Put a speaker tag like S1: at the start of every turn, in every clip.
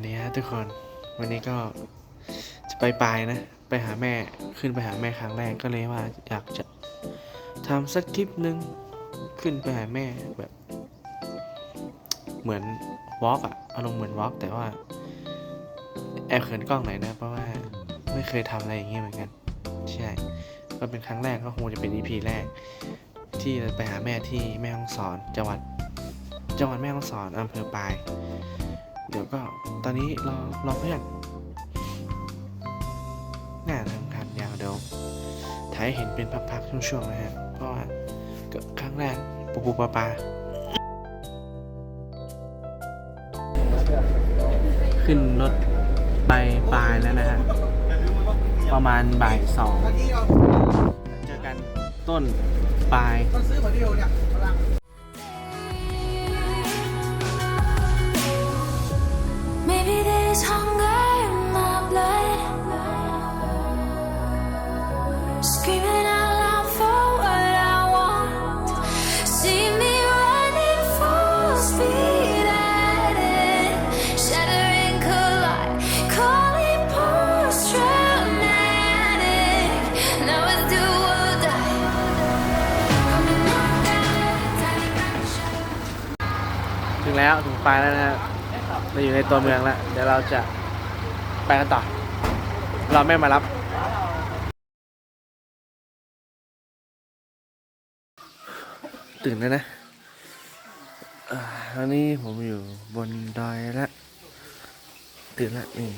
S1: นนี้ฮะทุกคนวันนี้ก็จะไปปลายนะ ไปหาแม่ขึ้นไปหาแม่ครั้งแรกก็เลยว่าอยากจะทำสักคลิปหนึ่งขึ้นไปหาแม่แบบ เหมือนวอล์กอะอารมณ์เหมือนวอล์กแต่ว่าแอบเขินกล้องหน่อยนะ เพราะว่าไม่เคยทำอะไรอย่างนี้ยเหมือนกัน ใช่ ก็เป็นครั้งแรกก็คงจะเป็น EP แรก ที่ไปหาแม่ที่แม่ฮ่องสอนจังหวัดจังหวัดแม่ฮ่องสอนอำเภอปาย เดี๋ยวก็ตอนนี้รอรอเพื่อนน่าทำการยาวเดี๋ยวถ่ายเห็นเป็นพักๆช่วงๆนะฮะเพราะว่าก็ครั้งแรกปูปูปลาปลาขึ้นรถไปปลายแล้วนะฮะประมาณบ่ายสองเจอกันต้นปลาย แล้วถึงปลายแล้วนะฮะเราอยู่ในตัวเมืองแล้ว เดี๋ยวเราจะไปกันต่อ เราแม่มารับ ตื่นแล้วนะอ่าตอนนี้ผมอยู่บนดอยแล้ว ตื่นแล้วนี่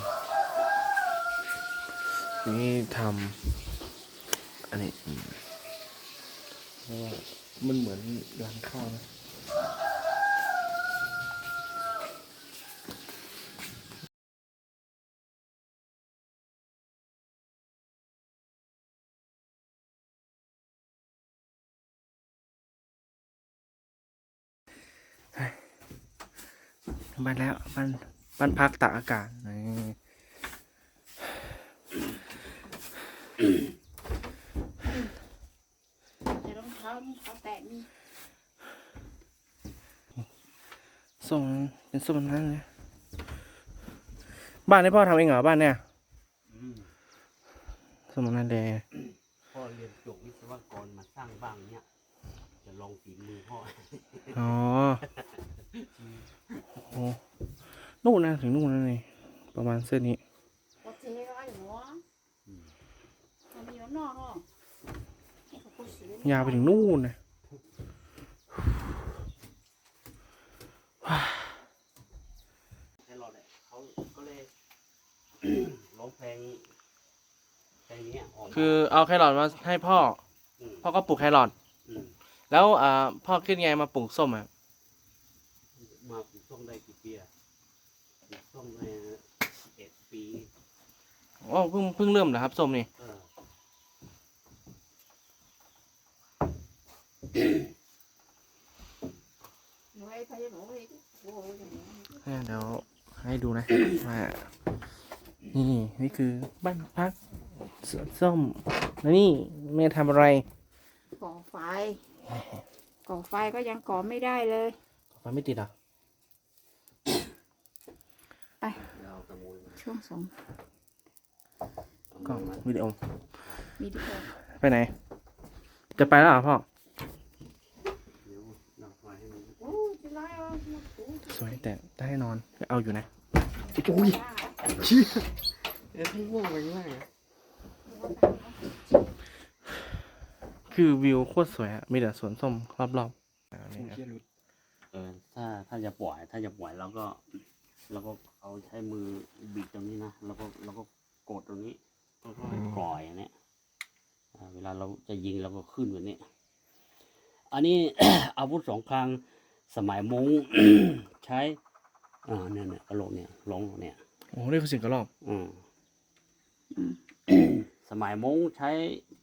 S1: นี่ทำอันนี้มันเหมือนร้านข้าวนะ บ้านแล้วบ้านบ้านพักตากอากาศนี่
S2: แต่รองเท้านี่เขาแตะนี่
S1: ส้มเป็นส้มนั่นเลยบ้านนี้พ่อทำเองเหรอบ้านเนี่ยส้มนั่นแดง
S3: พ่อเรียนจบวิศวกรมาสร้างบ้านเนี้ย จะลองฝีมือพ่อ
S1: อ๋อโอ้นู่นนะถึงนู่นนั่นเองประมาณเส้นนี้
S2: ก็เทไว้หัวมันมีอยู่นอกเนาะนี่เขาพูดสื่อยา
S1: วไปถึงนู่นนะ
S3: ให้รอดเลยเขาก็เลยร้องเพลงเพลงเนี้ยออกมา
S1: คือเอาแครอทมาให้พ่อ
S3: ม
S1: พ่อก็ปลูกแครอท
S3: อืม
S1: แล้วอ่าพ่อขึ้นไงมาปลูกส้มอะ
S3: มาปลูกส้มได้กี่ปีอะปลูกส้มได้เอ็ดปี
S1: อ๋อเพิ่งเพิ่งเริ่มเหรอครับส้มนี่
S3: เออ
S2: หนูไอ้พายหนูไอ้โอ้โหอย่างนี้
S1: เนี่ยเดี๋ยวให้ดูนะว่านี่นี่คือบ้านพักสวนส้มแล้วนี่แม่ทำอะไร
S2: ก่อไฟ ก่อไฟก็ยังก่อไม่ได้เลย
S1: ไฟไม่ติดเหรอะ
S3: เรากระมูลมา
S2: ช่วงสอง
S1: ก็วิดีโอ
S2: มีดีโอ
S1: ไปไหน จะไปแล้วเหรอพ่อ
S3: เดี๋ยวเราไฟให้มัน
S2: โอ้จะไล่เอามาปลูก
S1: สวยแต่ได้ให้นอนเอาอยู่นะ
S3: อุ้ย เชี่ยเอ็ดง่วงไปมาก
S1: คือวิวโคตรสวยอะมีแต่สวนส้มรอบๆอ่านี่ครับ
S3: เออถ้าถ้าจะปล่อย ถ้าจะปล่อยเราก็เราก็เอาใช้มือบีบตรงนี้นะแล้วก็แล้วก็กดตรงนี้แล้วก็ปล่อยอันเนี้ยอ่าเวลาเราจะยิงเราก็ขึ้นแบบนี้ อันนี้ อาวุธสงครามสมัยมง ใช้อ่าเนี่ยเนี่ยกระโหลกเนี่ยลงเนี่ย
S1: โอ้นี่คือสิ่งกระรอบ
S3: อืม สมัยมงใช้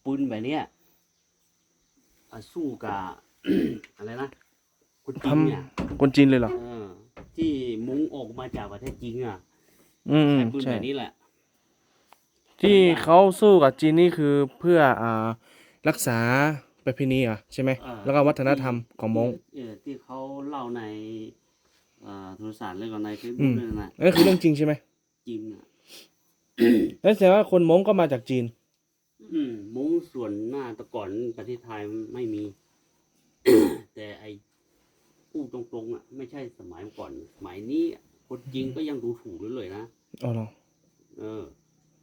S3: ปืนแบบเนี้ย อ่าสู้กับ อะไรนะคุณจีนเนี่ย
S1: คนจีนเลยเหรอ
S3: เออที่มุ้งออกมาจากประเทศจีนอะ
S1: อืม
S3: ใช้ปืน
S1: ใช่
S3: แบบนี้แหละ
S1: ที่เขาสู้กับจีนนี่คือเพื่ออ่ารักษาประเพณีเหรอะใช่ไหม
S3: เออ
S1: แล้วก็วัฒนธรรมของมง
S3: เออที่เขาเล่าในอ่าโทรศัพท์เล่นกับในเฟซ
S1: อื
S3: บุ๊ก
S1: ม
S3: เลยนะ
S1: นั่นคือเรื่องจริงใช่ไหม
S3: จริงอะ
S1: นั่นแสดงว่าคนม้งก็มาจากจีน
S3: อืม มุ้งส่วนหน้าแต่ก่อนประเทศไทยไม่มี แต่ไอพูดตรงๆอะไม่ใช่สมัยก่อน สมัยนี้คนจริงก็ยังดูถูกเลยเลยนะ
S1: อ๋อเหรอ
S3: เออ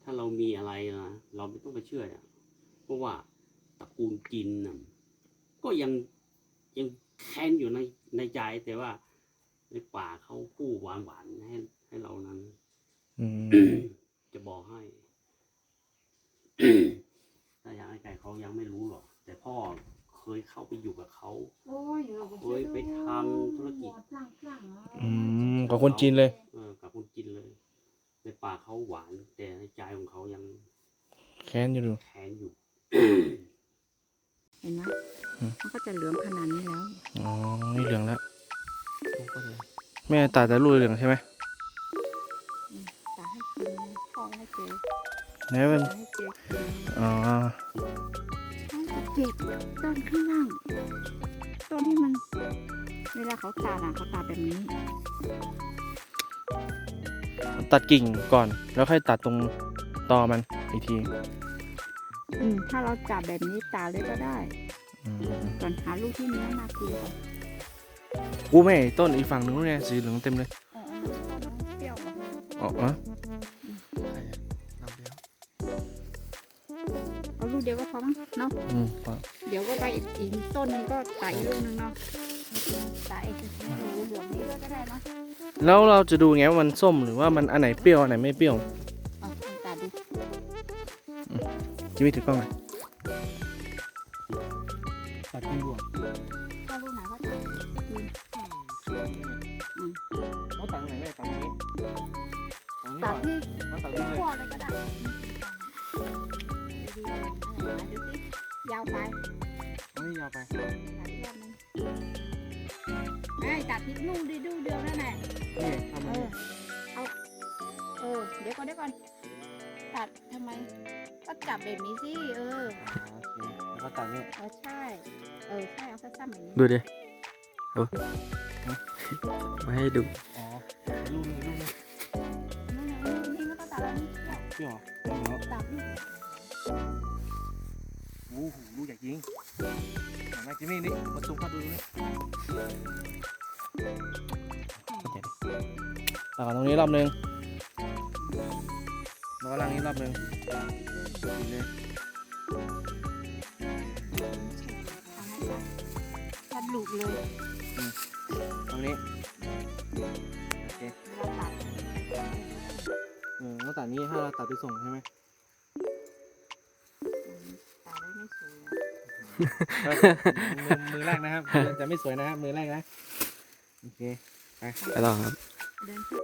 S3: ถ้าเรามีอะไรนะเราไม่ต้องไปเชื่ออะเพราะว่าตระกูลจินน่ะก็ยังยังแค้นอยู่ในในใจแต่ว่า ในป่าเขาพูดหวานหวานๆให้ให้เรานั้น
S1: อืม
S3: จะบอกให้ ถ้าอยากให้ใครเขายังไม่รู้หรอก แต่พ่อเคยเข้าไปอยู่กับเขา
S2: โอ้ยอยู่
S3: เคยไปทำธุรกิจ
S1: อืมกับคนจีนเลย
S3: เออกับคนจินเลย ในป่าเขาหวาน แต่ในใจของเขายัง
S1: แค้นอยู่ดู
S3: แค้นอยู่
S2: เห็นไหมมันก็จะเหลืองขนาดนี้แล้ว
S1: อ๋อ นี่เหลืองแล้ว แม่ตัดแต่ลูกเหลืองใช่ไหม
S2: ตาให้กินพ่อให้เจอ
S1: ไหนมัน
S2: ตาให้ เจอกิน
S1: อ๋อ
S2: เขาจะเก็บต้นข้างล่างต้นที่มัน เวลาเขาตัดอะเขาตัดแบบนี้
S1: ตัดกิ่งก่อน แล้วค่อยตัดตรงตอมันอีกที
S2: อืม ถ้าเราจับแบบนี้ตาเลยก็ได้
S1: อืม
S2: ก่อนหาลูกที่เนื้อมากินก่อน
S1: อู้แม่ต้นอีกฝั่งนึงนู่นไงสีเหลืองเต็มเลย
S2: เออเปรี้ยวอะ
S1: อ๋อ
S2: เอาลูกเดียวก็พอมั้งเนาะ
S1: อืมพอ
S2: เดี๋ยวก็ไปอีกอีกต้นหนึงก็ตัดอีกลูกหนึงเนาะตัดอีกหูเหลืองนี้ด้วยก็ได้เนาะ
S1: แล้วเราจะดูไงว่ามันส้มหรือว่ามันอันไหนเปรี้ยวอันไหนไม่เปรี้ยว
S2: เอาตัดดู
S1: จิมมี่ถือกล้องหน่อยตัดกินบวก
S2: ถ้าลูกไหนก็ตัดอืม
S1: เขาตัดไหนแม่ตัดนี้
S2: ตัดที่
S1: เขาตัด
S2: ที่
S1: นี้เลย
S2: ขั้วเลยก็ได้ ดีๆเลยนะดูสิยาวไป
S1: เอานี่ยาวไป
S2: ตัดอีกรอบนึงไอ้ยตัดที่ลูกดีดูเดียวนั่นแหละ
S1: นี่ทำ
S2: เอ
S1: มัน
S2: อเอาเออเดี๋ยวก่อนเดี๋ยวก่อนตัดทำไมก็จับแบบนี้สิเออ
S1: แล้วก็ตัดนี่
S2: เออใช่ เออใช่เอาสั้นๆแบบนี้
S4: ดูดิเอามาให้ดู
S1: อ๋อลูกนึงลูกนึง
S2: นี่ไงนี่ไม่ต้องตัดแล้วนี่
S1: เปรี้ยวเหรอ
S2: ตัดนี่
S1: โอ้โหลูกใหญ่จริงเห็นไหมจิมมี่นี่มาซูมเข้าดูนี่ตัดก่อนตรงนี้รอบนึงแล้วก็ล่างนี้รอบนึงดีเลย
S2: ทำให้ตัดตัดหลุดเลย
S1: ตรงนี้
S2: เราตัด
S1: เออแล้วตัดนี้ถ้าเราตัดไปส่งใช่ไหม
S2: มือ
S1: มือแรกนะครับ จะไม่สวยนะครับ มือแรกนะ โอเค
S4: ไปต่อครับ
S2: เดินขึ้น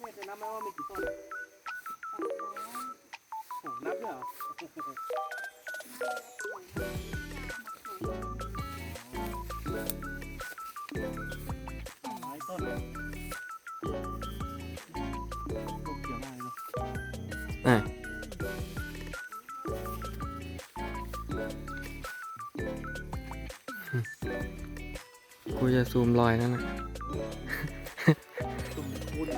S1: แม่จะนับไหมว่ามีกี่ต้น กู
S4: จะซูมรอยนั่นนะ
S1: ตุ่มคูณ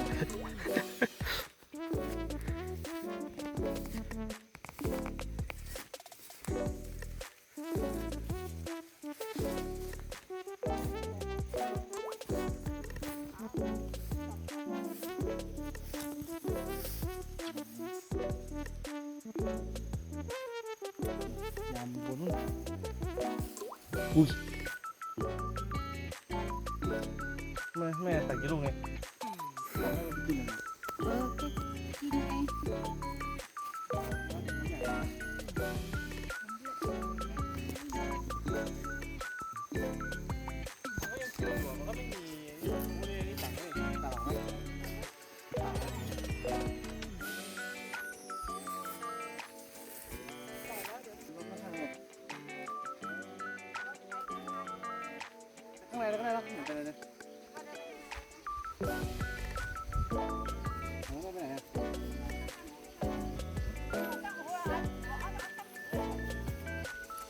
S1: ยำบนนู่นอุ้ย ม่แม่ตักกี่ลูกเนี่ย
S2: เออแค่กินไง
S1: มันก็ไม่มีนี่นี่นี่ตักเลยตักออกไหมข้างในแล้วก็ได้แล้วเหมือนเลย แ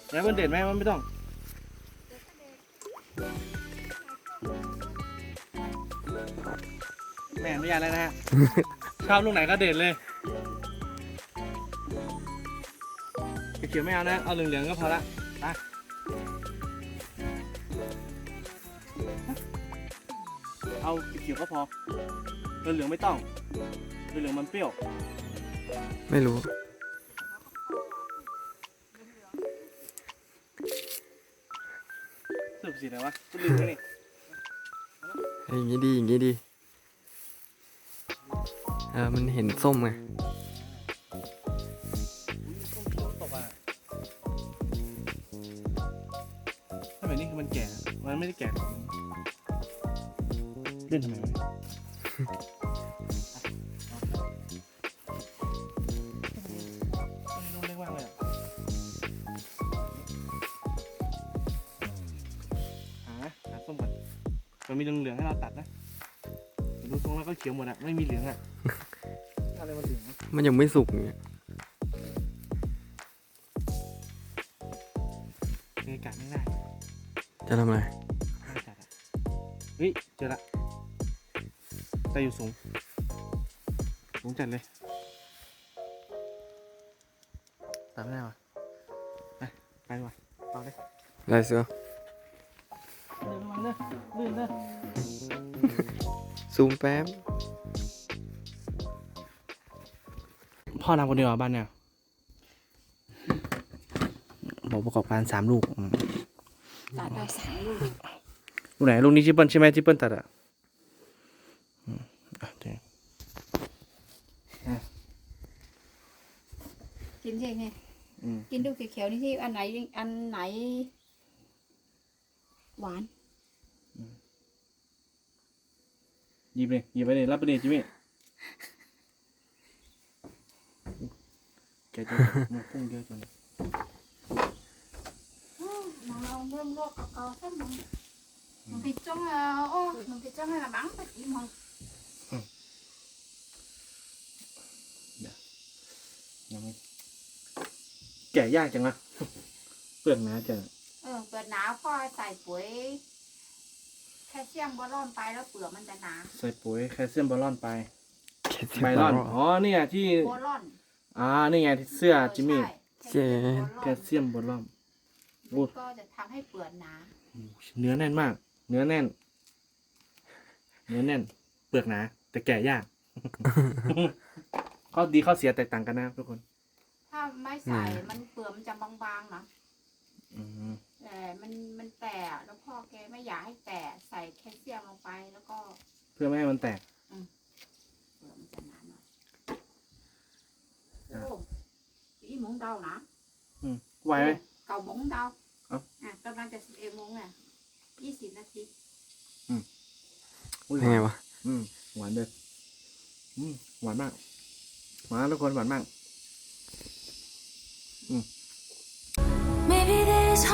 S1: ไหนมันเด็ดไหมมันไม่ต้อง แม่ไม่ยากแล้วนะฮะ ชอบลูกไหนก็เด็ดเลยเขียวไม่เอานะ เอาเหลืองๆก็พอละไป เอาเขียวๆก็พอเหลืองๆไม่ต้องเหลืองๆมันเปรี้ยว
S4: ไม่รู้
S1: สรุปสีอะไรวะกูลืมแล้วนี่
S4: เฮ้ยอย่างงี้ดีอย่างงี้ดีเออมันเห็นส้มไง
S1: ส้มเขียวตกอะถ้าแบบนี้คือมันแก่ มันไม่ได้แก่ หรอกเล่นทำไมวะไม่รู้เรียกว่าอะไรอะหาหาส้มก่อนมันมีเหลืองๆให้เราตัดนะแต่ดูทรงแล้วก็เขียวหมดอะไม่มีเหลืองอะอะไรมันเหลืองวะ
S4: มันยังไม่สุกอย่างเงี้ย
S1: บรรยากาศไม่ได้
S4: จะทำอะไร
S1: ไม่จัดอะเฮ้ยเจอละ แต่อยู่สูง สูงจัดเลย ตามไม่ได้วะไปไปดีกว่าต่อเลย
S4: ไรเสือ
S1: เดินระวังเด้อลื่นเด้อ
S4: ซูมแป๊บ
S1: พ่อนำคนเดียวเหรอบ้านเนี่ยบอกประกอบการสามลูกอืม
S2: ตัดได้สามลูก
S1: ลูกไหนลูกนี้ชิปเปิลใช่ไหมชิปเปิลตัดอะอืมอะเดี๋ยว
S2: กินใช่ไหม
S1: อืม
S2: กินดูเขียวๆนี่ที่อันไหนอันไหน หวาน
S1: หยิบเลยหยิบไปเลยรับไปเลยจิมมี่แกจะมันพุ่งเยอะจน
S2: mà ông bơm lo cọc cọc thế mà mình bị trong là ô mình bị trong là bắn phải chỉ mà
S1: ยังไม่แก่ยากจังนะเปลือกหนาจัง
S2: เออเปิดหนาวพอใส่ปุ๋ยแคลเซียมบอลลอนไปแล้วเปลือกมันจะหนา
S1: ใส่ปุ๋ยแคลเซียมบอลลอนไป
S4: แค่เสีย
S1: ไบ
S4: บ
S1: ล
S4: อ
S1: อน
S4: ล
S1: อ๋อเนี่ยที่
S2: บอลลอน
S1: อ่านี่ไงที่เสื้อจิมมี่
S2: ใช่
S4: เจ๊
S2: แคล
S1: แคล
S2: เซี
S1: เซี
S2: ย
S1: ย
S2: ม
S1: มบอลลอน
S2: บอลลอนก็จะทำให้เปลือกหนา
S1: เนื้อแน่นมาก เนื้อแน่น เนื้อแน่น เปลือกหนาแต่แก่ยากข้อดีข้อเสียแตกต่างกันนะครับทุกคน
S2: ถ้าไม่ใส่มันเปลือกมันจะบางๆนะ
S1: อืม
S2: แต่มันมันแตกแล้วพ่อแกไม่อยากให้แตกใส่แคลเซียมลงไปแล้วก็
S1: เพื่อไม่ให้มันแตก
S2: เปลือกมันจะหนาหน่อยโอ้อีหมงเดานะ
S1: ไหวไหม
S2: เก่าหมงเดา
S1: เอ้า
S2: อะกำลังจะสิบเอ็ดโมงอะยี่สิบนาที
S1: อุ้ย
S4: ยังไงวะ
S1: อืมหวานเลยอืมหวานมากหวานทุกคนหวานมาก
S5: Maybe there's